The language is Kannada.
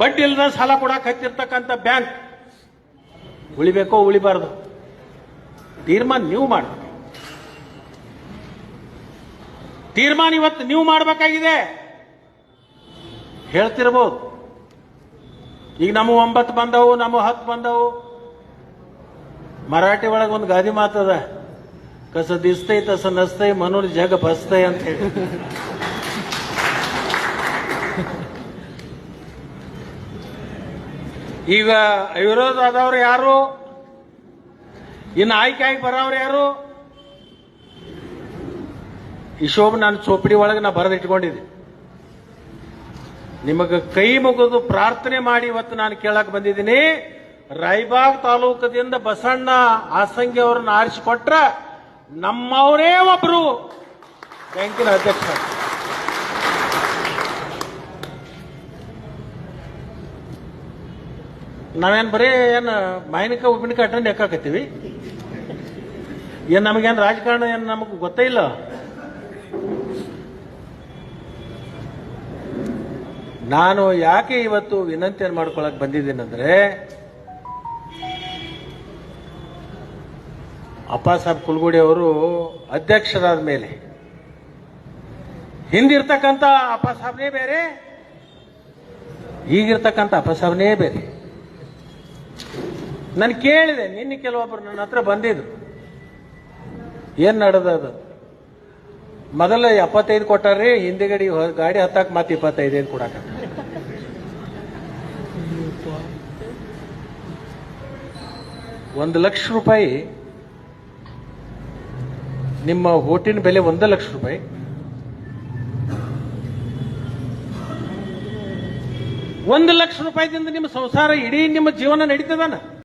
ಬಡ್ಡಿ ಇಲ್ಲದ ಸಾಲ ಕೊಡಕ್ಕೆ ಹತ್ತಿರ್ತಕ್ಕಂಥ ಬ್ಯಾಂಕ್. ಉಳಿಬೇಕೋ ಉಳಿಬಾರ್ದು? ತೀರ್ಮಾನ ನೀವು ಮಾಡಬೇಕು. ತೀರ್ಮಾನ ಇವತ್ತು ನೀವು ಮಾಡಬೇಕಾಗಿದೆ. ಹೇಳ್ತಿರ್ಬೋದು. ಈಗ ನಮ್ಮ ಒಂಬತ್ತು ಬಂದವು, ನಮ್ಮ ಹತ್ತು ಬಂದವು. ಮರಾಠಿ ಒಳಗೆ ಒಂದು ಗಾದಿ ಮಾತದ ಕಸ ದಿಸ್ತೈ, ತಸ ನಸ್ತೈ ಮನೋರ್ ಜಗ ಬಸ್ತೈ ಅಂತ ಹೇಳಿ. ಈಗ ವಿರೋಧ ಆದವ್ರು ಯಾರು? ಇನ್ನು ಆಯ್ಕೆ ಆಗಿ ಬರೋರು ಯಾರು? ಈ ನಾನು ಚೋಪಡಿ ಒಳಗೆ ನಾ ಬರೆದಿಟ್ಕೊಂಡಿದ್ದೆ ನಿಮಗೆ ಕೈ ಮುಗಿದು ಪ್ರಾರ್ಥನೆ ಮಾಡಿ ಇವತ್ತು ನಾನು ಕೇಳಕ್ ಬಂದಿದ್ದೀನಿ. ರಾಯಬಾಗ್ ತಾಲೂಕದಿಂದ ಬಸಣ್ಣ ಆಸಂಗಿ ಆರಿಸಿ ಆರಿಸಿಕೊಟ್ರ ನಮ್ಮವರೇ ಒಬ್ರು. ಬ್ಯಾಂಕಿನ ಅಧ್ಯಕ್ಷ. ನಾವೇನ್ ಬರೀ ಏನು ಮಾಯನಿಕ ಉಪ್ಪಿನಕ ಅಟೆಂಡ್ ಯಾಕಾಕತ್ತೀವಿ ಏನು ನಮಗೇನು ರಾಜಕಾರಣ ಏನು ನಮಗೆ ಗೊತ್ತೇ ಇಲ್ಲ? ನಾನು ಯಾಕೆ ಇವತ್ತು ವಿನಂತಿಯನ್ನು ಮಾಡ್ಕೊಳಕ್ ಬಂದಿದ್ದೀನಂದ್ರೆ, ಅಪ್ಪ ಸಾಹೇಬ್ ಕುಲ್ಗುಡಿ ಅವರು ಅಧ್ಯಕ್ಷರಾದ ಮೇಲೆ, ಹಿಂದಿರ್ತಕ್ಕಂಥ ಅಪ್ಪ ಸಾಹೇಬ್ನೇ ಬೇರೆ, ಈಗಿರ್ತಕ್ಕಂಥ ಅಪ್ಪ ಸಾಹೇಬ್ನೇ ಬೇರೆ. ನಾನು ಕೇಳಿದೆ, ನಿನ್ನೆ ಕೆಲವೊಬ್ಬರು ನನ್ನ ಹತ್ರ ಬಂದಿದ್ರು. ನಡೆದ ಅದು ಮೊದಲ ಎಪ್ಪತ್ತೈದು ಕೊಟ್ಟಾರ್ರಿ, ಹಿಂದಿಗಡಿ ಗಾಡಿ ಹತ್ತಾಕ್ ಮತ್ತೆ ಏನು ಕೊಡಾಕ ಒಂದು ಲಕ್ಷ ರೂಪಾಯಿ. ನಿಮ್ಮ ಹೋಟಿನ ಬೆಲೆ ಒಂದು ಲಕ್ಷ ರೂಪಾಯಿ. ಒಂದು ಲಕ್ಷ ರೂಪಾಯಿದಿಂದ ನಿಮ್ಮ ಸಂಸಾರ ಇಡೀ ನಿಮ್ಮ ಜೀವನ ನಡೀತದಾನ?